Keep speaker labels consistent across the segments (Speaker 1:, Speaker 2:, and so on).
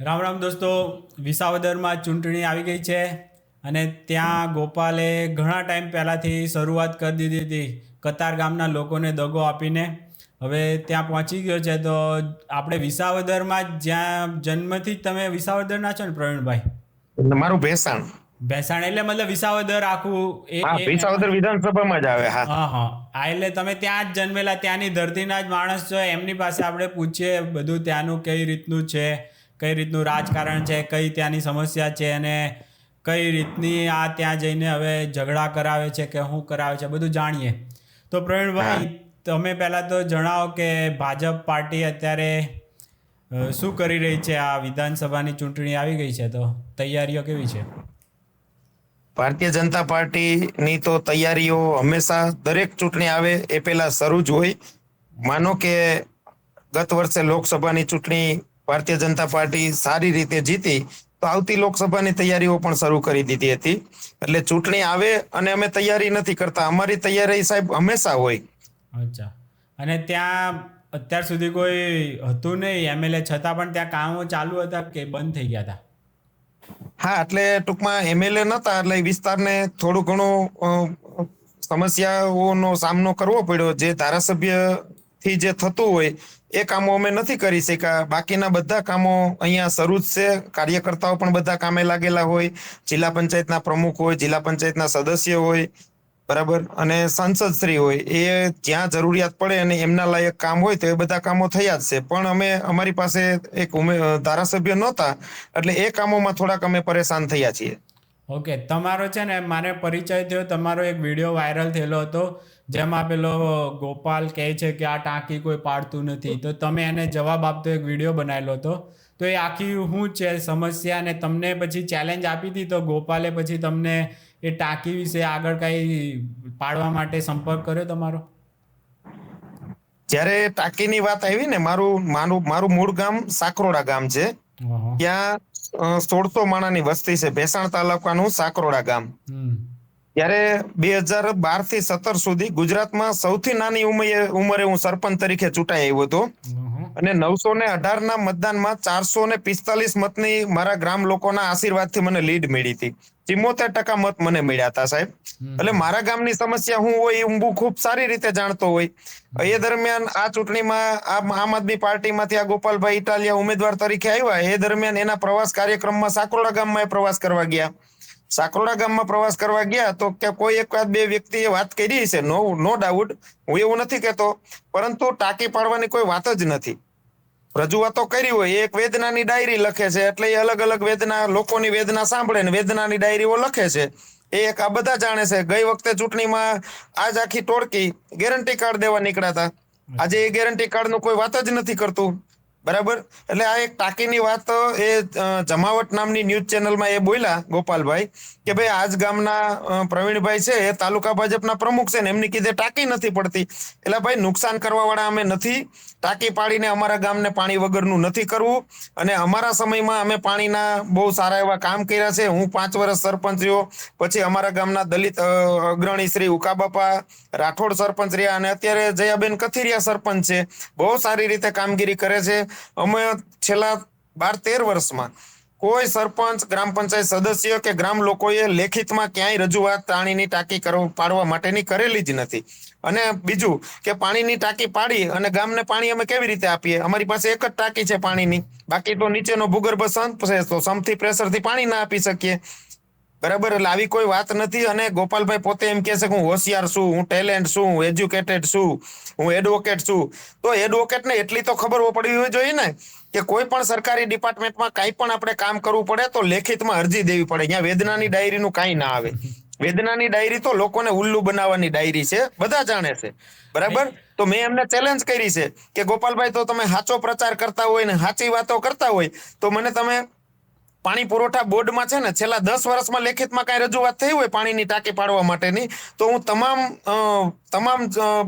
Speaker 1: રામ રામ દોસ્તો વિસાવદરમાં ચૂંટણી આવી ગઈ છે અને ત્યાં ગોપાલે ઘણા ટાઈમ પહેલાંથી શરૂઆત કરી દીધી હતી કતાર ગામના લોકોને દગો આપીને. હવે ત્યાં પહોંચી ગયો છે તો આપણે વિસાવદરમાં જ્યાં જન્મથી જ તમે વિસાવદરના છો ને પ્રવીણભાઈ?
Speaker 2: મારું ભેસાણ.
Speaker 1: ભેસાણ એટલે મતલબ વિસાવદર આખું
Speaker 2: વિસાવદર વિધાનસભામાં જ આવે હા
Speaker 1: હા. હા એટલે તમે ત્યાં જ જન્મેલા ત્યાંની ધરતીના જ માણસ છો. એમની પાસે આપણે પૂછીએ બધું ત્યાંનું કઈ રીતનું છે. કઈ રીતનું રાજકારણ છે કઈ ત્યાંની સમસ્યા છે અને કઈ રીતની આ ત્યાં જઈને હવે ઝઘડા કરાવે છે કે શું કરાવે છે બધું જાણીએ. તો પ્રવીણભાઈ તમે પહેલાં તો જણાવો કે ભાજપ પાર્ટી અત્યારે શું કરી રહી છે? આ વિધાનસભાની ચૂંટણી આવી ગઈ છે તો તૈયારીઓ કેવી છે?
Speaker 2: ભારતીય જનતા પાર્ટીની તો તૈયારીઓ હંમેશા દરેક ચૂંટણી આવે એ પહેલા શરૂ જ હોય. માનો કે ગત વર્ષે લોકસભાની ચૂંટણી ભારતીય જનતા પાર્ટી સારી રીતે જીતી તો આવતી લોકસભાની તૈયારીઓ પણ શરૂ કરી દીધી હતી. એટલે ચૂંટણી આવે અને અમે તૈયારી નથી કરતા. અમારી તૈયારી સાહેબ હંમેશા હોય.
Speaker 1: અચ્છા. અને ત્યાં અત્યાર સુધી કોઈ હતું નહીં એમએલએ છતાં પણ ત્યાં કામો ચાલુ હતા કે બંધ થઈ ગયા હતા?
Speaker 2: હા એટલે ટૂંકમાં એમએલએ નતા એટલે વિસ્તારને થોડું ઘણું સમસ્યાઓનો સામનો કરવો પડ્યો. જે ધારાસભ્યથી જે થતું હોય એ કામો અમે નથી કરી શક્યા. બાકીના બધા કામો અહીંયા શરૂ જ છે. કાર્યકર્તાઓ પણ બધા કામે લાગેલા હોય. જિલ્લા પંચાયતના પ્રમુખ હોય, જિલ્લા પંચાયતના સદસ્ય હોય, બરાબર? અને સાંસદ શ્રી હોય. એ જ્યાં જરૂરિયાત પડે અને એમના લાયક કામ હોય તો એ બધા કામો થયા જ છે. પણ અમે અમારી પાસે એક ધારાસભ્ય નહોતા. એટલે એ કામોમાં થોડાક અમે પરેશાન થયા છીએ.
Speaker 1: ઓકે તમારો છે ને મારે પરિચય થયો તમારો એક વીડિયો વાયરલ થયેલો હતો જેમાં પેલો ગોપાલ કહે છે કે આ ટાંકી કોઈ પાડતું નથી. તો તમે એને જવાબ આપતો એક વીડિયો બનાવેલો હતો. તો એ આખી શું છે સમસ્યા અને તમને પછી ચેલેન્જ આપી હતી તો ગોપાલે પછી તમને એ ટાંકી વિશે આગળ કઈ પાડવા માટે સંપર્ક કર્યો તમારો?
Speaker 2: જ્યારે ટાંકીની વાત આવી ને મારું મારું મારું મૂળ ગામ સાકરોડા ગામ છે ત્યાં સોળસો માણાની વસ્તી છે ભેસાણ તાલુકાનું સાકરોડા ગામ. ત્યારે બે હજાર બારથી સત્તર સુધી ગુજરાતમાં સૌથી નાની ઉંમરે ઉંમરે હું સરપંચ તરીકે ચૂંટાઈ આવ્યો હતો. અને નવસો ને અઢાર ના મતદાનમાં ચારસો ને પિસ્તાલીસ મતની મારા ગ્રામ લોકોના આશીર્વાદથી મને લીડ મળી હતી. ચિમ્મોતેર ટકા મત મને મળ્યા હતા સાહેબ. એટલે મારા ગામની સમસ્યા હું હોય હું ખૂબ સારી રીતે જાણતો હોય. એ દરમિયાન આ ચૂંટણીમાં આ આમ આદમી પાર્ટીમાંથી આ ગોપાલભાઈ ઇટાલિયા ઉમેદવાર તરીકે આવ્યા. એ દરમિયાન એના પ્રવાસ કાર્યક્રમમાં સાકોડા ગામમાં એ પ્રવાસ કરવા ગયા. સાકરોડા ગામમાં પ્રવાસ કરવા ગયા તો કે કોઈ એક બે વ્યક્તિએ વાત કરી છે. નો નો ડાઉટ હું એવું નથી કહેતો. પરંતુ ટાંકી પાડવાની કોઈ વાત જ નથી. રજૂઆતો કરી હોય, એક વેદનાની ડાયરી લખે છે, એટલે એ અલગ અલગ વેદના, લોકોની વેદના સાંભળે ને વેદનાની ડાયરીઓ લખે છે. એ એક આ બધા જાણે છે. ગઈ વખતે ચૂંટણીમાં આજ આખી ટોળકી ગેરંટી કાર્ડ દેવા નીકળ્યા હતા. આજે એ ગેરંટી કાર્ડનું કોઈ વાત જ નથી કરતું. બરાબર? એટલે આ એક ટાંકીની વાત એ જમાવટ નામની ન્યૂઝ ચેનલમાં એ બોલ્યા ગોપાલભાઈ કે ભાઈ આજ ગામના પ્રવીણભાઈ છે, એ તાલુકા ભાજપના પ્રમુખ છે ને એમની કીધે ટાંકી નથી પડતી. એટલે ભાઈ નુકસાન કરવા વાળા અમે નથી. ટાંકી પાડીને અમારા ગામને પાણી વગરનું નથી કરવું. અને અમારા સમયમાં અમે પાણીના બહુ સારા એવા કામ કર્યા છે. હું પાંચ વર્ષ સરપંચ રહ્યો. પછી અમારા ગામના દલિત અગ્રણી શ્રી ઉકાબાપા રાઠોડ સરપંચ રહ્યા. અને અત્યારે જયાબેન કથિરિયા સરપંચ છે. બહુ સારી રીતે કામગીરી કરે છે. અમે છેલ્લા બાર તેર વર્ષમાં કોઈ સરપંચ, ગ્રામ પંચાયત સદસ્ય કે ગ્રામ લોકોએ લેખિતમાં ક્યાંય રજૂઆત પાણીની ટાંકી પાડવા માટેની કરેલી જ નથી. અને બીજું કે પાણીની ટાંકી પાડી અને ગામને પાણી અમે કેવી રીતે આપીએ? અમારી પાસે એક જ ટાંકી છે પાણીની. બાકી તો નીચેનો ભૂગર્ભ સંત છે, તો સમથી પ્રેશરથી પાણી ના આપી શકીએ. બરાબર, એટલે આવી કોઈ વાત નથી અને ગોપાલભાઈ પોતે એમ કહે છે કે હું હોશિયાર છું, હું ટેલેન્ટ છું, હું એજ્યુકેટેડ છું, હું એડવોકેટ છું. તો એડવોકેટને એટલી તો ખબર પડવી જોઈએ ને કે કોઈ પણ સરકારી ડિપાર્ટમેન્ટમાં કાંઈ પણ આપણે કામ કરવું પડે તો લેખિતમાં અરજી દેવી પડે. અહીંયા વેદનાની ડાયરીનું કાંઈ ના આવે. વેદનાની ડાયરી તો લોકોને ઉલ્લુ બનાવવાની ડાયરી છે, બધા જાણે છે. બરાબર? તો મેં એમને ચેલેન્જ કરી છે કે ગોપાલભાઈ, તો તમે સાચો પ્રચાર કરતા હોય ને સાચી વાતો કરતા હોય, તો મને તમે પાણી પુરવઠા બોર્ડમાં છે ને છેલ્લા દસ વર્ષમાં લેખિતમાં કાંઈ રજૂઆત થઈ હોય પાણીની ટાંકી પાડવા માટેની તો હું તમામ તમામ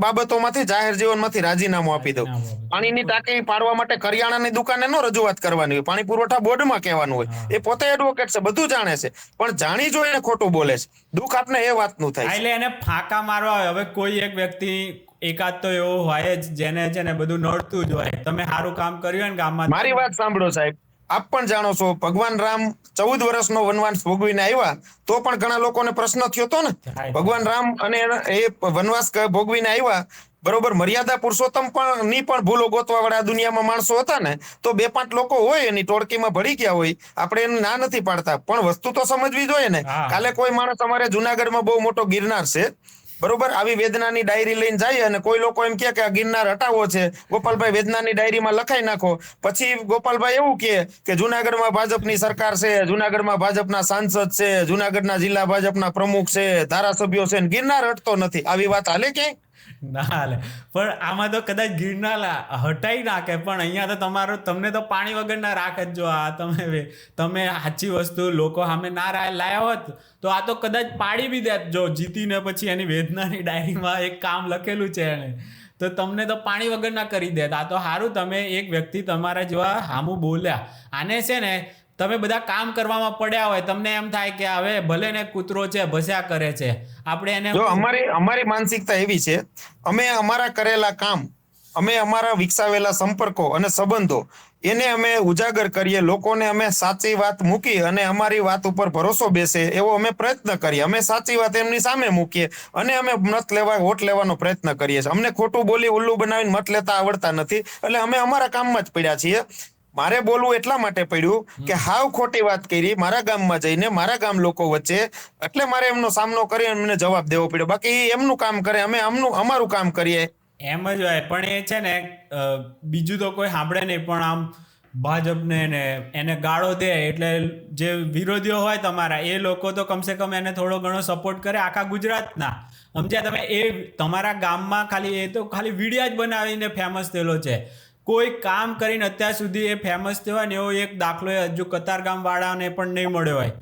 Speaker 2: બાબતોમાંથી જાહેર જીવનમાંથી રાજીનામું આપી દઉં. પાણીની ટાંકી પાડવા માટે કરિયાણાની દુકાને નો રજૂઆત કરવાની હોય પાણી પુરવઠા બોર્ડમાં કહેવાનું હોય. એ પોતે એડવોકેટ છે બધું જાણે છે પણ જાણી જોઈને ખોટું બોલે છે. દુઃખ આપને એ વાતનું થાય
Speaker 1: એટલે એને ફાંકા મારવા હોય. હવે કોઈ એક વ્યક્તિ એકાદ તો એવો હોય જ જેને છે ને બધું નડતું જ હોય. તમે સારું કામ કર્યું ને ગામમાં
Speaker 2: મારી વાત સાંભળો સાહેબ. આપ પણ જાણો છો ભગવાન રામ ચૌદ વર્ષનો વનવાસ ભોગવીને આવ્યા તો પણ ઘણા લોકોને પ્રશ્ન થયો હતો ને? ભગવાન રામ અને એ વનવાસ ભોગવીને આવ્યા બરોબર મર્યાદા પુરુષોત્તમ પણ ની પણ ભૂલો ગોતવા વાળા દુનિયામાં માણસો હતા ને તો બે પાંચ લોકો હોય એની ટોળકીમાં ભળી ગયા હોય આપણે એને ના નથી પાડતા. પણ વસ્તુ તો સમજવી જોઈએ ને. કાલે કોઈ માણસ અમારે જુનાગઢમાં બહુ મોટો ગિરનાર છે બરોબર? આવી વેદનાની ડાયરી લઈને જાય અને કોઈ લોકો એમ કે આ ગિરનાર હટાવો છે. ગોપાલભાઈ વેદનાની ડાયરીમાં લખાઈ નાખો. પછી ગોપાલભાઈ એવું કહે કે જુનાગઢમાં ભાજપની સરકાર છે, જુનાગઢમાં ભાજપના સાંસદ છે, જુનાગઢના જિલ્લા ભાજપના પ્રમુખ છે, ધારાસભ્યો છે ગિરનાર હટતો નથી. આવી વાત હાલે ક્યાંય?
Speaker 1: ના હાલે. પણ આમાં તો કદાચ ગિરનાર લા- હટાઈ નાખે, પણ અહીંયા તો તમારું, તમને તો પાણી વગર ના રાખે જ આ તમે તમે સાચી વસ્તુ લોકો સામે ના લાયા હોત, તો આ તો કદાચ પાડી બી દેત જો જીતીને પછી એની વેદનાની ડાયરીમાં એક કામ લખેલું છે એને તો તમને તો પાણી વગર ના કરી દેત. આ તો સારું તમે એક વ્યક્તિ તમારા જેવા હામું બોલ્યા. આને છે ને તમે બધા કામ કરવામાં પડ્યા હોય, તમને એમ થાય કે હવે ભલે ને કૂતરો છે, ભસ્યા કરે છે. આપણે એને
Speaker 2: જો, અમારી અમારી માનસિકતા એવી છે, અમે અમારા કરેલા કામ, અમે અમારા વિકસાવેલા સંપર્કો અને સંબંધો, એને અમે ઉજાગર કરીએ, લોકોને અમે સાચી વાત મૂકી અને અમારી વાત ઉપર ભરોસો બેસે, એવો અમે પ્રયત્ન કરીએ. અમે સાચી વાત એમની સામે મૂકીએ અને અમે મત લેવા, વોટ લેવાનો પ્રયત્ન કરીએ છીએ. અમને ખોટું બોલી, ઉલ્લુ બનાવીને મત લેતા આવડતા નથી, એટલે અમે અમારા કામમાં જ પડ્યા છીએ. મારે બોલવું એટલા માટે પડ્યું કે હાવ ખોટી વાત કરી મારા ગામમાં જઈને મારા ગામ લોકો વચ્ચે એટલે મારે એમનો સામનો કરી એમને જવાબ દેવો પડ્યો. બાકી એમનું કામ કરે અમે આમનું અમારું કામ કરીએ.
Speaker 1: એમ જ હોય પણ એ છે ને બીજું તો કોઈ સાંભળે નહીં પણ આમ ભાજપને ને એને ગાળો દે એટલે જે વિરોધીઓ હોય તમારા એ લોકો તો કમસે કમ એને થોડો ઘણો સપોર્ટ કરે આખા ગુજરાતના. સમજ્યા તમે? એ તમારા ગામમાં ખાલી એ તો ખાલી વીડિયો જ બનાવીને ફેમસ થયેલો છે. કોઈ કામ કરીને અત્યાર સુધી એ ફેમસ થયો ને એવો એક દાખલો હજુ કતારગામ વાળાને પણ નહીં મળ્યો હોય.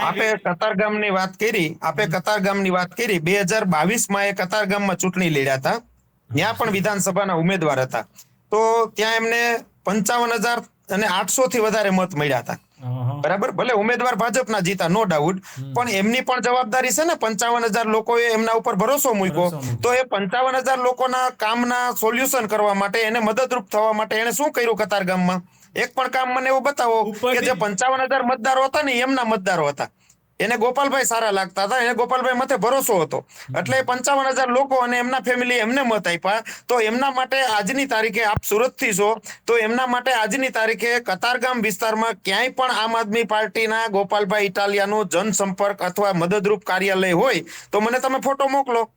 Speaker 2: આપે કતારગામની વાત કરી આપે કતારગામની વાત કરી બે હજાર બાવીસમાં એ કતારગામમાં ચૂંટણી લડ્યા હતા. ત્યાં પણ વિધાનસભાના ઉમેદવાર હતા. તો ત્યાં એમને પંચાવન હજાર અને આઠસો થી વધારે મત મળ્યા હતા. બરાબર? ભલે ઉમેદવાર ભાજપના જીતા નો ડાઉટ પણ એમની પણ જવાબદારી છે ને પંચાવન હજાર લોકોએ એમના ઉપર ભરોસો મૂક્યો. તો એ પંચાવન હજાર લોકોના કામના સોલ્યુશન કરવા માટે એને મદદરૂપ થવા માટે એને શું કર્યું કતારગામમાં એક પણ કામ મને એવું બતાવો કે જે પંચાવન હજાર મતદારો હતા ને એમના મતદારો હતા. એને ગોપાલભાઈ સારા લાગતા હતા. એને ગોપાલભાઈ મતે ભરોસો હતો. એટલે પંચાવન હજાર લોકો અને એમના ફેમિલી એમને મત આપ્યા. તો એમના માટે આજની તારીખે આપ સુરતથી છો. તો એમના માટે આજની તારીખે કતારગામ વિસ્તારમાં ક્યાંય પણ આમ આદમી પાર્ટીના ગોપાલભાઈ ઇટાલિયાનું જનસંપર્ક અથવા મદદરૂપ કાર્યાલય હોય તો મને તમે ફોટો મોકલો.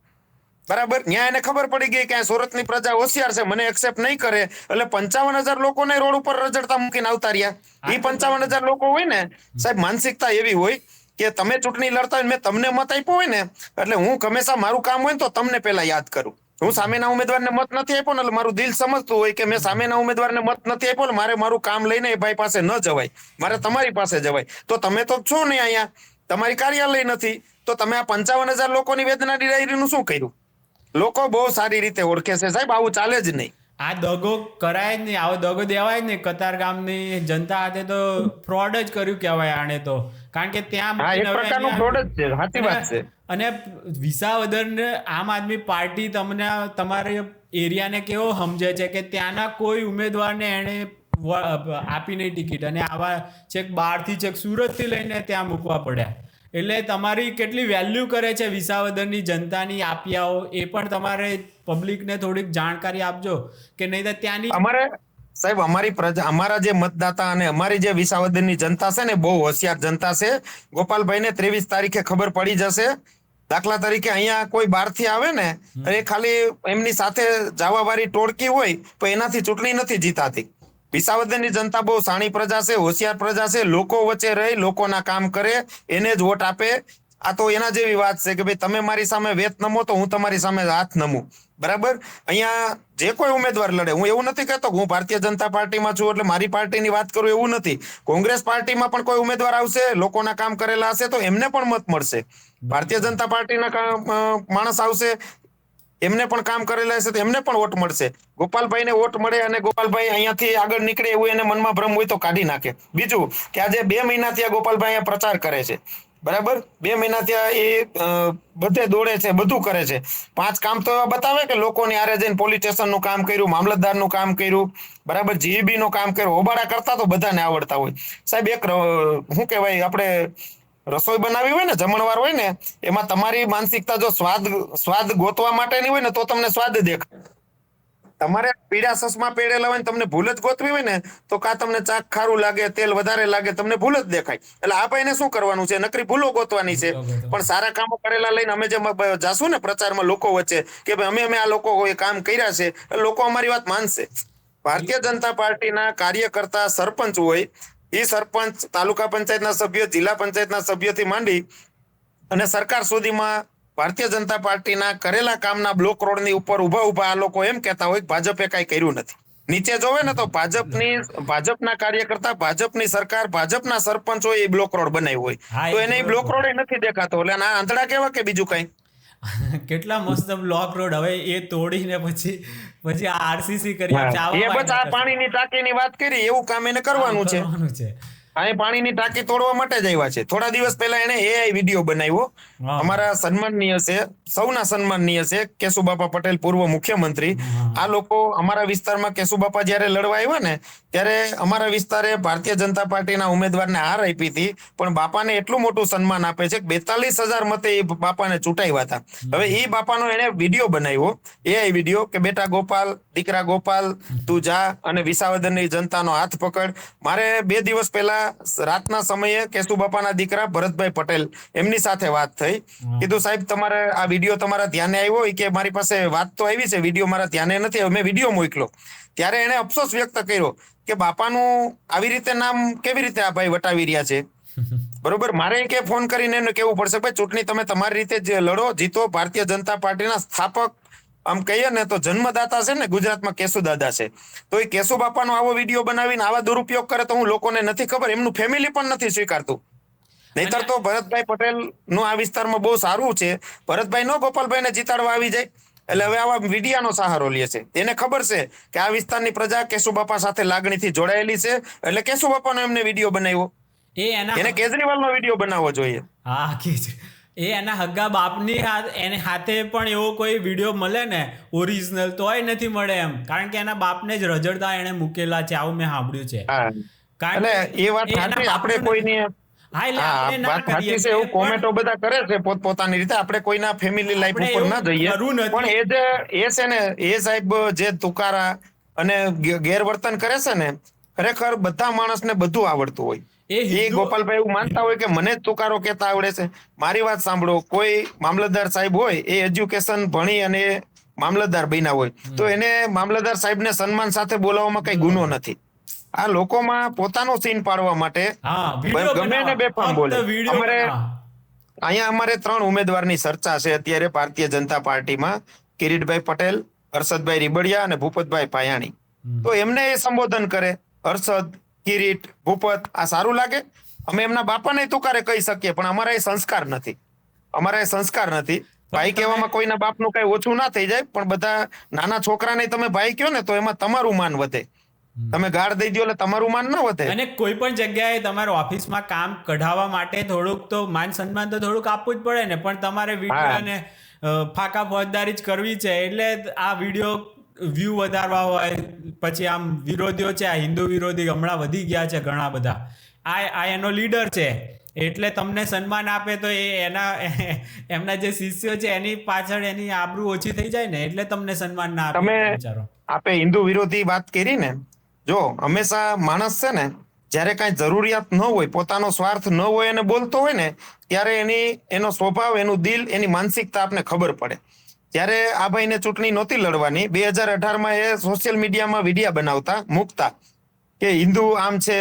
Speaker 2: બરાબર? ત્યાં એને ખબર પડી ગઈ કે આ સુરતની પ્રજા હોશિયાર છે. મને એક્સેપ્ટ નહીં કરે. એટલે પંચાવન હજાર લોકોને રોડ ઉપર રજડતા મૂકીને આવતા રહ્યા. એ પંચાવન હજાર લોકો હોય ને સાહેબ માનસિકતા એવી હોય કે તમે ચૂંટણી લડતા હોય મેં તમને મત આપ્યો હોય ને, એટલે હું હંમેશા મારું કામ હોય ને તો તમને પહેલા યાદ કરું. હું સામેના ઉમેદવારને મત નથી આપ્યો ને એટલે મારું દિલ સમજતું હોય કે મેં સામેના ઉમેદવારને મત નથી આપ્યો ને મારે મારું કામ લઈને એ ભાઈ પાસે ન જવાય. મારે તમારી પાસે જવાય. તો તમે તો છો નહીં અહીંયા. તમારી કાર્યાલય નથી. તો તમે આ પંચાવન હજાર લોકોની વેદના ડિરાયરીનું શું કર્યું? લોકો બહુ સારી રીતે ઓળખે છે સાહેબ. આવું ચાલે જ નહીં.
Speaker 1: આ દગો કરાય જ નહીં આવો દગો દેવાય નહીં. કતાર ગામની જનતા હાથે તો ફ્રોડ જ કર્યું કહેવાય આણે તો. કારણ કે ત્યાં અને વિસાવદરને આમ આદમી પાર્ટી તમને તમારે એરિયાને કેવો સમજે છે કે ત્યાંના કોઈ ઉમેદવારને એણે વ- આપી નહીં ટિકિટ. અને આવા છેક બહારથી છેક સુરતથી લઈને ત્યાં મૂકવા પડ્યા. એટલે તમારી કેટલી વેલ્યુ કરે છે વિસાવદરની જનતાની આપિયાઓ એ પણ તમારે પબ્લિકને થોડીક જાણકારી આપજો કે નહીં તો ત્યાંની
Speaker 2: અમારે સાહેબ અમારી પ્રજા અમારા જે મતદાતા અને અમારી જે વિસાવદરની જનતા છે ને બહુ હોશિયાર જનતા છે. ગોપાલભાઈને ત્રેવીસ તારીખે ખબર પડી જશે. દાખલા તરીકે અહીંયા કોઈ બહારથી આવે ને એ ખાલી એમની સાથે જવાવાળી ટોળકી હોય તો એનાથી ચૂંટણી નથી જીતાતી. વિસાવદરની જનતા બહુ સાણી પ્રજા છે, હોશિયાર પ્રજા છે, લોકો વચ્ચે રહી, લોકોના કામ કરે, એને જ વોટ આપે. આ તો એના જેવી વાત છે કે ભાઈ તમે મારી સામે વેત નમો તો હું તમારી સામે હાથ નમું. બરાબર? અહીંયા જે કોઈ ઉમેદવાર લડે, હું એવું નથી કહેતો હું ભારતીય જનતા પાર્ટીમાં છું એટલે મારી પાર્ટીની વાત કરું એવું નથી. કોંગ્રેસ પાર્ટીમાં પણ કોઈ ઉમેદવાર આવશે, લોકોના કામ કરેલા હશે તો એમને પણ મત મળશે. ભારતીય જનતા પાર્ટીના માણસ આવશે એમને પણ કામ કરેલા હશે તો એમને પણ વોટ મળશે. ગોપાલભાઈને વોટ મળે અને ગોપાલભાઈ અહીંયાથી આગળ નીકળે એવું એને મનમાં ભ્રમ હોય તો કાઢી નાખે. બીજું કે આજે બે મહિનાથી આ ગોપાલભાઈ અહીંયા પ્રચાર કરે છે. બરાબર? બે મહિના ત્યાં એ બધે દોડે છે, બધું કરે છે. પાંચ કામ તો એવા બતાવે કે લોકોની આરે જઈને પોલીસ સ્ટેશનનું કામ કર્યું મામલતદારનું કામ કર્યું. બરાબર? જીઈબી નું કામ કર્યું. હોબાળા કરતા તો બધાને આવડતા હોય. સાહેબ, એક શું કહેવાય? આપણે રસોઈ બનાવી હોય ને, જમણવાર હોય ને, એમાં તમારી માનસિકતા જો સ્વાદ સ્વાદ ગોતવા માટેની હોય ને, તો તમને સ્વાદ દેખાય. તમારે પીળા સસમાં પેડેલા હોય તમને ભૂલ જ ગોતવી હોય ને, તો કા તમને ચાક ખારું લાગે, તેલ વધારે લાગે, તમને ભૂલ જ દેખાય. એટલે આ ભાઈને શું કરવાનું છે? નકરી ભૂલો ગોતવાની છે. પણ સારા કામો કરેલા લઈને અમે જે બ- જાશું ને પ્રચારમાં લોકો વચ્ચે, કે ભાઈ અમે અમે આ લોકો કામ કર્યા છે લોકો અમારી વાત માનશે. ભારતીય જનતા પાર્ટીના કાર્યકર્તા સરપંચ હોય એ સરપંચ તાલુકા પંચાયતના સભ્ય જિલ્લા પંચાયતના સભ્યથી માંડી અને સરકાર સુધીમાં ભારતીય જનતા પાર્ટીના કરેલા કામના બ્લોક રોડની ઉપર ઊભા ઊભા આ લોકો એમ કહેતા હોય કે ભાજપે કઈ કર્યું નથી. નીચે જોવે ને તો ભાજપની ભાજપના કાર્યકર્તા ભાજપની સરકાર ભાજપના સરપંચ હોય એ બ્લોક રોડ બનાવ્યો હોય. તો એને બ્લોક રોડ નથી દેખાતો. એટલે આ આંધળા કેવા કે બીજું કઈ?
Speaker 1: કેટલા મસ્ત બ્લોક રોડ. હવે એ તોડીને પછી પછી આ આરસીસી કરી
Speaker 2: એ બસ આ પાણીની ટાંકીની વાત કરી એવું કામ એને કરવાનું છે.
Speaker 1: કરવાનું છે.
Speaker 2: આ પાણીની ટાંકી તોડવા માટે જ આવ્યા છે. થોડા દિવસ પહેલા એને એઆઈ વીડિયો બનાવ્યો. અમારા સન્માનનીય છે સૌના સન્માનનીય છે કેશુબાપા પટેલ પૂર્વ મુખ્યમંત્રી. આ લોકો અમારા વિસ્તારમાં કેશુબાપા જયારે લડવા આવ્યા ને ત્યારે અમારા વિસ્તારે ભારતીય જનતા પાર્ટીના ઉમેદવારને હાર આપી હતી પણ બાપાને એટલું મોટું સન્માન આપે છે કે બેતાલીસ હજાર મતે એ બાપાને ચૂંટાવ્યા હતા. હવે એ બાપાનો એને વીડિયો બનાવ્યો એ વીડિયો કે બેટા ગોપાલ દીકરા ગોપાલ તું જા અને વિસાવદનની જનતાનો હાથ પકડ. મારે બે દિવસ પહેલા રાતના સમયે કેશુબાપાના દીકરા ભરતભાઈ પટેલ એમની સાથે વાત થઈ. કીધું સાહેબ તમારે આ વીડિયો તમારા ધ્યાને આવ્યો કે મારી પાસે વાત તો આવી છે વીડિયો મારા ધ્યાને નથી આવ્યો. મેં વીડિયો મોકલો ત્યારે એને અફસોસ વ્યક્ત કર્યો કે બાપાનું આવી રીતે નામ કેવી રીતે આ ભાઈ વટાવી રહ્યા છે? બરોબર? મારે કે ફોન કરીને એને કેવું પડશે? ભાઈ ચૂંટણી તમે તમારી રીતે જે લડો જીતો ભારતીય જનતા પાર્ટીના સ્થાપક આમ કહીએ ને તો જન્મદાતા છે ને ગુજરાતમાં કેશુ દાદા છે. તો એ કેશુ બાપાનો આવો વીડિયો બનાવીને આવા દુરુપયોગ કરે તો હું લોકોને નથી ખબર એમનું ફેમિલી પણ નથી સ્વીકારતું. નહીતર તો ભરતભાઈ પટેલનું આ વિસ્તારમાં બહુ સારું છે. ભરતભાઈ નો ગોપાલભાઈ ને જીતાડવા આવી જાય. એટલે હવે આવા મીડિયાનો સહારો લે છે. એને ખબર છે કે આ વિસ્તારની પ્રજા કેશુબાપા સાથે લાગણીથી જોડાયેલી છે. એટલે કેશુબાપાનો એમને વીડિયો બનાવ્યો.
Speaker 1: એ એના
Speaker 2: એને કેજરીવાલનો વીડિયો બનાવવો જોઈએ.
Speaker 1: હા એ એના હગ્ગા બાપની હાથ એને હાથે પણ એવો કોઈ વીડિયો મળે ને ઓરિજિનલ તોય નથી મળે એમ. કારણ કે એના બાપને જ રજડતા એને મૂકેલા છે. આવું મેં સાંભળ્યું છે. કારણ કે
Speaker 2: એ વાત આપણે કોઈની એવું કોમેન્ટો બધા કરે છે પોત પોતાની રીતે આપણે કોઈના ફેમિલી લાઈફ ઉપર ના જઈએ. પણ એ જે એ છે ને એ સાહેબ જે તુકારા અને ગેરવર્તન કરે છે ને ખરેખર બધા માણસને બધું આવડતું હોય.
Speaker 1: એ
Speaker 2: એ ગોપાલભાઈ એવું માનતા હોય કે મને જ તુકારો કેતા આવડે છે. મારી વાત સાંભળો કોઈ મામલતદાર સાહેબ હોય એ એજ્યુકેશન ભણી અને મામલતદાર બન્યા હોય તો એને મામલતદાર સાહેબને સન્માન સાથે બોલાવવામાં કઈ ગુનો નથી. આ લોકોમાં પોતાનો સીન પાડવા માટે ગમે
Speaker 1: ને.
Speaker 2: બેફામ બોલે. અમારે-. અહીંયા અમારે ત્રણ ઉમેદવારની ચર્ચા છે. અત્યારે ભારતીય જનતા પાર્ટીમાં કિરીટભાઈ પટેલ હર્ષદભાઈ રીબડિયા અને ભૂપતભાઈ પાયાણી. તો એમને એ સંબોધન કરે. હર્ષદ કિરીટ ભૂપત આ સારું લાગે? અમે એમના બાપાને તુકારે કહી શકીએ પણ અમારા એ સંસ્કાર નથી. અમારા એ સંસ્કાર નથી. ભાઈ કહેવામાં કોઈના બાપનું કઈ ઓછું ના થઈ જાય પણ બધા નાના છોકરાને તમે ભાઈ કયો ને તો એમાં તમારું માન વધે. તમે ગાળ દઈ દો એટલે તમારું માન ના વધે.
Speaker 1: અને કોઈ પણ જગ્યાએ તમારે ઓફિસમાં કામ કઢાવવા માટે થોડુંક તો માન સન્માન તો થોડુંક આપવું જ પડે ને પણ તમારે
Speaker 2: વીડિયો
Speaker 1: અને ફાકા ફોજદારી જ કરવી છે. એટલે આ વીડિયો વ્યૂ વધારવા હોય પછી આમ વિરોધીઓ છે આ હિન્દુ વિરોધી હમણાં વધી ગયા છે ઘણા બધા. આ આ એનો લીડર છે. એટલે તમને સન્માન આપે તો એ એના એમના જે શિષ્યો છે એની પાછળ એની આબરૂ ઓછી થઈ જાય ને એટલે તમને સન્માન ના આપે
Speaker 2: તમે-
Speaker 1: વિચારો
Speaker 2: આપે હિન્દુ વિરોધી વાત કરી ને જો, હંમેશા માણસ છે ને, જ્યારે કાંઈ જરૂરિયાત ન હોય, પોતાનો સ્વાર્થ ન હોય અને બોલતો હોય ને, ત્યારે એની, એનો સ્વભાવ, એનું દિલ, એની માનસિકતા આપને ખબર પડે. ત્યારે આ ભાઈને ચૂંટણી નહોતી લડવાની, બે હજાર અઢારમાં એ સોશિયલ મીડિયામાં વિડીયા બનાવતા, મૂકતા કે હિન્દુ આમ છે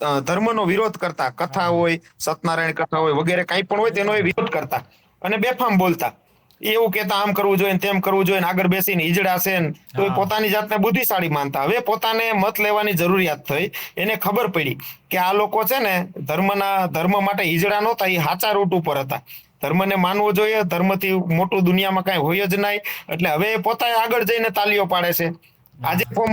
Speaker 2: ધર્મનો વિરોધ કરતા, કથા હોય, સત્યનારાયણ કથા હોય, વગેરે કાંઈ પણ હોય, તેનો એ વિરોધ કરતા અને બેફામ બોલતા. એવું કેતા આમ કરવું જોઈએ તેમ કરવું જોઈએ આગળ બેસીને ઈજડા ને તો એ પોતાની જાતને બુદ્ધિશાળી માનતા. હવે પોતાને મત લેવાની જરૂરિયાત થઈ. એને ખબર પડી કે આ લોકો છે ને ધર્મના ધર્મ માટે ઈજડા નહોતા એ સાચા રૂટ ઉપર હતા. ધર્મને માનવો જોઈએ ધર્મથી મોટું દુનિયામાં કાંઈ હોય જ નહીં. એટલે હવે એ પોતા આગળ જઈને તાલીઓ પાડે છે. આજે ફોર્મ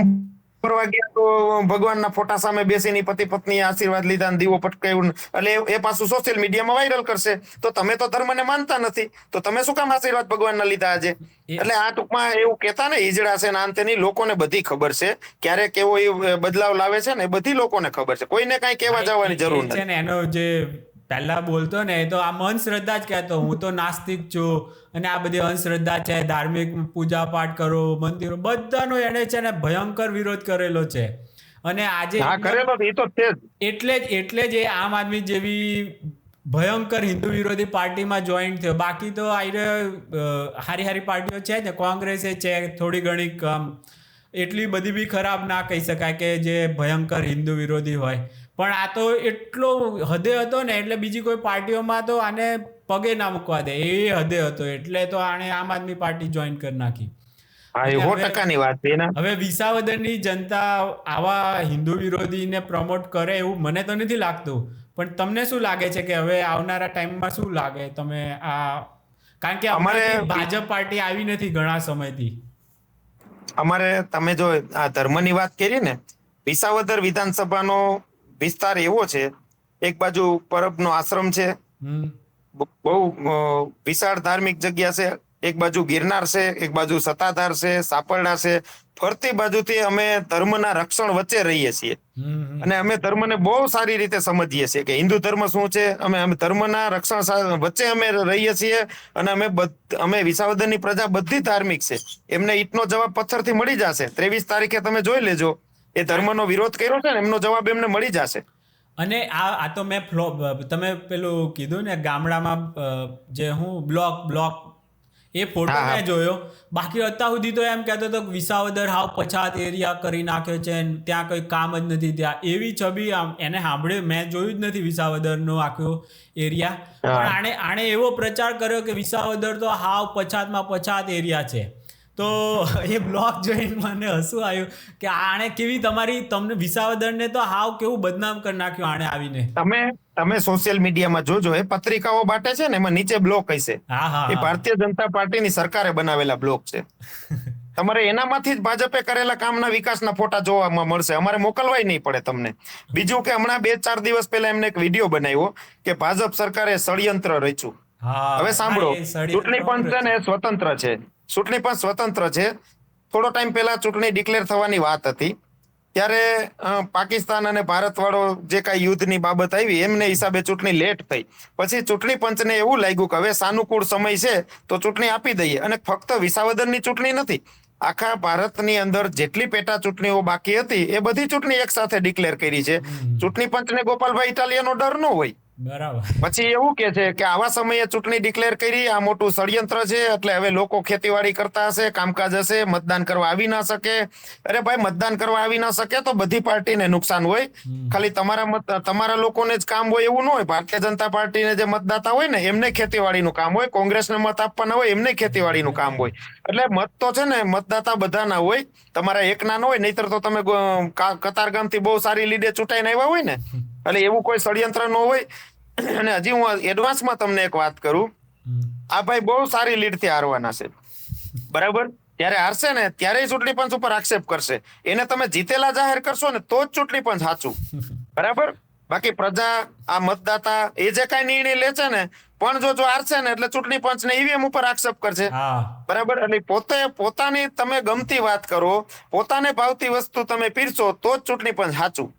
Speaker 2: ફરવા ગયા તો ભગવાનના ફોટા સામે બેસીને પતિ પત્ની આશીર્વાદ લીધા ને દીવો પટકાયું એટલે એ- પાછું સોશિયલ મીડિયામાં વાયરલ કરશે. તો તમે તો ધર્મને માનતા નથી. તો તમે શું કામ આશીર્વાદ ભગવાનના લીધા આજે? એટલે આ ટૂંકમાં એવું કહેતા ને ઈજડા છે ને આમ તેની લોકોને બધી ખબર છે. ક્યારે કેવો એ બદલાવ લાવે છે ને એ બધી લોકોને ખબર છે. કોઈને કઈ કહેવા જવાની જરૂર નથી.
Speaker 1: એનો જે પહેલા બોલતો ને એ તો આમ અંધશ્રદ્ધા જ કહેતો હું તો નાસ્તિક છું. અને આ બધી અંધશ્રદ્ધા છે ધાર્મિક પૂજા પાઠ કરો મંદિરો બધાનો એને છે ને ભયંકર વિરોધ કરેલો છે. અને આજે એટલે જ એટલે જ એ આમ આદમી જેવી ભયંકર હિન્દુ વિરોધી પાર્ટીમાં જોઈન થયો. બાકી તો આઈને હારી હારી પાર્ટીઓ છે ને કોંગ્રેસે છે થોડી ઘણી કમ. એટલી બધી બી ખરાબ ના કહી શકાય કે જે ભયંકર હિન્દુ વિરોધી હોય. પણ આ તો એટલો હદે હતો ને એટલે બીજી કોઈ પાર્ટીઓમાં તો આને પગે ના મૂકવા દે. એ હદે હતો એટલે તો આણે આમ આદમી પાર્ટી જોઈન કરી નાખી. હવે- વિસાવદરની જનતા આવા હિન્દુ વિરોધીને પ્રમોટ કરે એવું મને તો નથી લાગતું. પણ તમને શું લાગે છે કે હવે આવનારા ટાઈમમાં શું લાગે? તમે આ કારણ કે
Speaker 2: અમારે-
Speaker 1: અમારે ભાજપ પાર્ટી આવી નથી ઘણા સમયથી.
Speaker 2: અમારે તમે જો આ ધર્મની વાત કરી ને વિસાવદર વિધાનસભાનો વિસ્તાર એવો છે એક બાજુ પરબનો આશ્રમ છે. બહુ વિશાળ ધાર્મિક જગ્યા છે. એક બાજુ ગિરનાર છે એક બાજુ સતાધાર છે સાપરડા છે. ફરતી બાજુથી અમે ધર્મના રક્ષણ વચ્ચે રહીએ છીએ. અને અમે ધર્મને બહુ સારી રીતે સમજીએ છીએ કે હિન્દુ ધર્મ શું છે અમે અમે ધર્મના રક્ષણ વચ્ચે અમે રહીએ છીએ અને અમે અમે વિસાવદરની પ્રજા બધી ધાર્મિક છે. એમને ઈટનો જવાબ પથ્થરથી મળી જશે. ત્રેવીસ તારીખે તમે જોઈ લેજો. એ ધર્મનો વિરોધ કર્યો છે ને એમનો જવાબ એમને મળી જશે.
Speaker 1: અને આ આ તો મેં ફ્લો તમે પેલું કીધું ને ગામડામાં જે હું બ્લોક બ્લોક એ ફોટો. મેં જોયો. બાકી અત્યાર સુધી તો એમ કહેતો હતો વિસાવદર હાવ પછાત એરિયા કરી નાખ્યો છે ત્યાં કોઈ કામ જ નથી ત્યાં એવી છબી આમ એને સાંભળ્યો. મેં જોયું જ નથી વિસાવદરનો આખો એરિયા. પણ આણે આણે એવો પ્રચાર કર્યો કે વિસાવદર તો હાવ પછાતમાં પછાત એરિયા છે. તો એ બ્લોગ જોઈને મને હસું આવ્યું કે આણે કેવી તમારી તમને વિસાવદરને તો હાવ કેવું બદનામ કરી નાખ્યું આણે આવીને.
Speaker 2: તમે તમે સોશિયલ મીડિયામાં જોજો એ પત્રિકાઓ બાટે છે ને એમાં નીચે બ્લોક હશે. એ ભારતીય જનતા પાર્ટીની સરકારે બનાવેલા બ્લોક છે. તમારે એનામાંથી જ ભાજપે કરેલા કામના વિકાસના ફોટા જોવામાં મળશે. અમારે મોકલવાય નહીં પડે તમને. બીજું કે હમણાં બે ચાર દિવસ પહેલા એમને એક વીડિયો બનાવ્યો કે ભાજપ સરકારે ષડયંત્ર રચ્યું. હવે સાંભળો. ચૂંટણી પંચ છે ને સ્વતંત્ર છે. ચૂંટણી પણ સ્વતંત્ર છે. થોડો ટાઈમ પહેલા ચૂંટણી ડિક્લેર થવાની વાત હતી. ત્યારે પાકિસ્તાન અને ભારત વાળો જે કાંઈ યુદ્ધની બાબત આવી એમને હિસાબે ચૂંટણી લેટ થઈ. પછી ચૂંટણી પંચને એવું લાગ્યું કે હવે સાનુકૂળ સમય છે તો ચૂંટણી આપી દઈએ. અને ફક્ત વિસાવદરની ચૂંટણી નથી. આખા ભારતની અંદર જેટલી પેટા ચૂંટણીઓ બાકી હતી એ બધી ચૂંટણી એક સાથે ડિક્લેર કરી છે. ચૂંટણી પંચને ગોપાલભાઈ ઇટાલિયાનો ડર ન હોય.
Speaker 1: બરાબર.
Speaker 2: પછી એવું કે છે કે આવા સમયે ચૂંટણી ડિક્લેર કરી આ મોટું ષડયંત્ર છે એટલે હવે લોકો ખેતીવાડી કરતા હશે કામકાજ હશે મતદાન કરવા આવી ના શકે. અરે ભાઈ મતદાન કરવા આવી ના શકે તો બધી પાર્ટીને નુકસાન હોય. ખાલી તમારા મત તમારા લોકોને જ કામ હોય એવું ન હોય. ભારતીય જનતા પાર્ટીને જે મતદાતા હોય ને એમને ખેતીવાડીનું કામ હોય. કોંગ્રેસને મત આપવાના હોય એમને ખેતીવાડીનું કામ હોય. એટલે મત તો છે ને મતદાતા બધાના હોય. તમારા એકના ન હોય નહીતર તો તમે કતારગામથી બહુ સારી લીડે ચૂંટાઈને આવ્યા હોય ને. એટલે એવું કોઈ ષડયંત્ર ન હોય. અને હજી હું એડવાન્સમાં તમને એક વાત કરું. આ ભાઈ બહુ સારી લીડથી હારવાના છે. બરાબર? ત્યારે હારશે ને ત્યારે ચૂંટણી પંચ ઉપર આક્ષેપ કરશે. એને તમે જીતેલા જાહેર કરશો ને તો જ ચૂંટણી પંચ સાચું બરાબર? બાકી પ્રજા આ મતદાતા એ જે કઈ નિર્ણય લે છે ને પણ જો જો હારશે ને એટલે ચૂંટણી પંચ ને ઈવીએમ ઉપર આક્ષેપ કરશે. બરાબર? એટલે પોતે પોતાની તમે ગમતી વાત કરો પોતાને ભાવતી વસ્તુ તમે પીરશો તો જ ચૂંટણી પંચ સાચું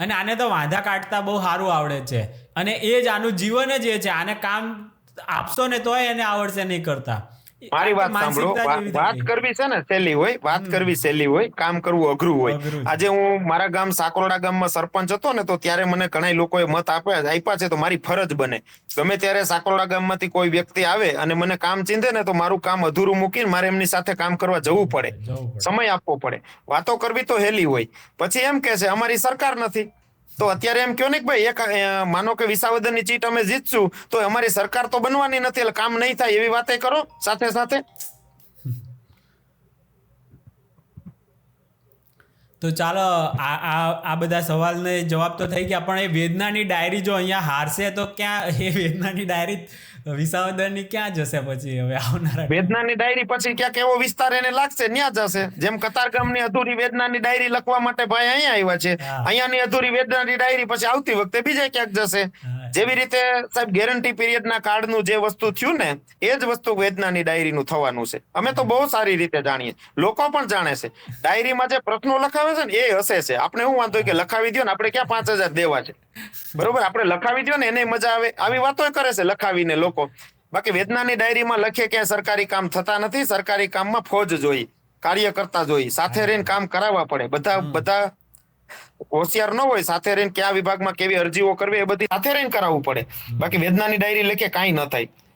Speaker 1: અને આને તો વાંધા કાઢતા બહુ સારું આવડે છે. અને એ જ આનું જીવન જ એ છે. આને કામ આપશો ને તોય એને આવડશે નહીં કરતા.
Speaker 2: મારી વાત સાંભળો વાત કરવી છે ને સહેલી હોય વાત કરવી સહેલી હોય કામ કરવું અઘરું હોય. આજે હું મારા ગામ સાકોરડા ગામમાં સરપંચ હતો ને તો ત્યારે મને ઘણા લોકોએ મત આપ્યા આપ્યા છે તો મારી ફરજ બને. ગમે ત્યારે સાકોરડા ગામમાંથી કોઈ વ્યક્તિ આવે અને મને કામ ચીંધે ને તો મારું કામ અધૂરું મૂકીને મારે એમની સાથે કામ કરવા જવું પડે. સમય આપવો પડે. વાતો કરવી તો હેલી હોય. પછી એમ કે છે અમારી સરકાર નથી. તો અત્યારે એમ કયો ને કે ભાઈ, એક માનો કે વિસાવદરની ચીટ અમે જીતશું, તો અમારી સરકાર તો બનવાની નથી, એટલે કામ નહીં થાય, એવી વાતે કરો, સાથે સાથે.
Speaker 1: તો ચાલો, આ આ આ બધા સવાલને જવાબ તો થઈ ગયા, પણ એ વેદનાની ડાયરી જો અહીંયા હારશે, તો ક્યાં એ વેદનાની ડાયરી વિસાવદરની ક્યાં જશે પછી હવે આવનારા
Speaker 2: વેદનાની ડાયરી પછી ક્યાંક એવો વિસ્તાર એને લાગશે ન્યા જશે જેમ કતારગામની અધૂરી વેદનાની ડાયરી લખવા માટે ભાઈ અહીંયા આવ્યા છે. અહીંયાની અધૂરી વેદનાની ડાયરી પછી આવતી વખતે બીજે ક્યાંક જશે. જેવી રીતે સાહેબ ગેરંટી પીરિયડના કાર્ડનું જે વસ્તુ થયું ને એ જ વસ્તુ વેદનાની ડાયરીનું થવાનું છે. અમે તો બહુ સારી રીતે જાણીએ. લોકો પણ જાણે છે. ડાયરીમાં જે પ્રશ્નો લખાવે છે ને એ હશે છે. આપણે શું વાંધો કે લખાવી દો ને આપણે ક્યાં પાંચ હજાર દેવા છે? બરોબર? આપણે લખાવી દો ને એને મજા આવે. આવી વાતો કરે છે લખાવીને લોકો. બાકી વેદનાની ડાયરીમાં લખે ક્યાંય સરકારી કામ થતા નથી. સરકારી કામમાં ફોજ જોઈ કાર્ય કરતા જોઈ સાથે રહીને કામ કરાવવા પડે. બધા બધા હોશિયાર ન હોય સાથે રહીને કયા વિભાગમાં કેવી અરજીઓ કરવી એ બધી સાથે રહીને કરાવવું પડે. બાકી વેદનાની ડાયરી લખે કાંઈ ન થાય.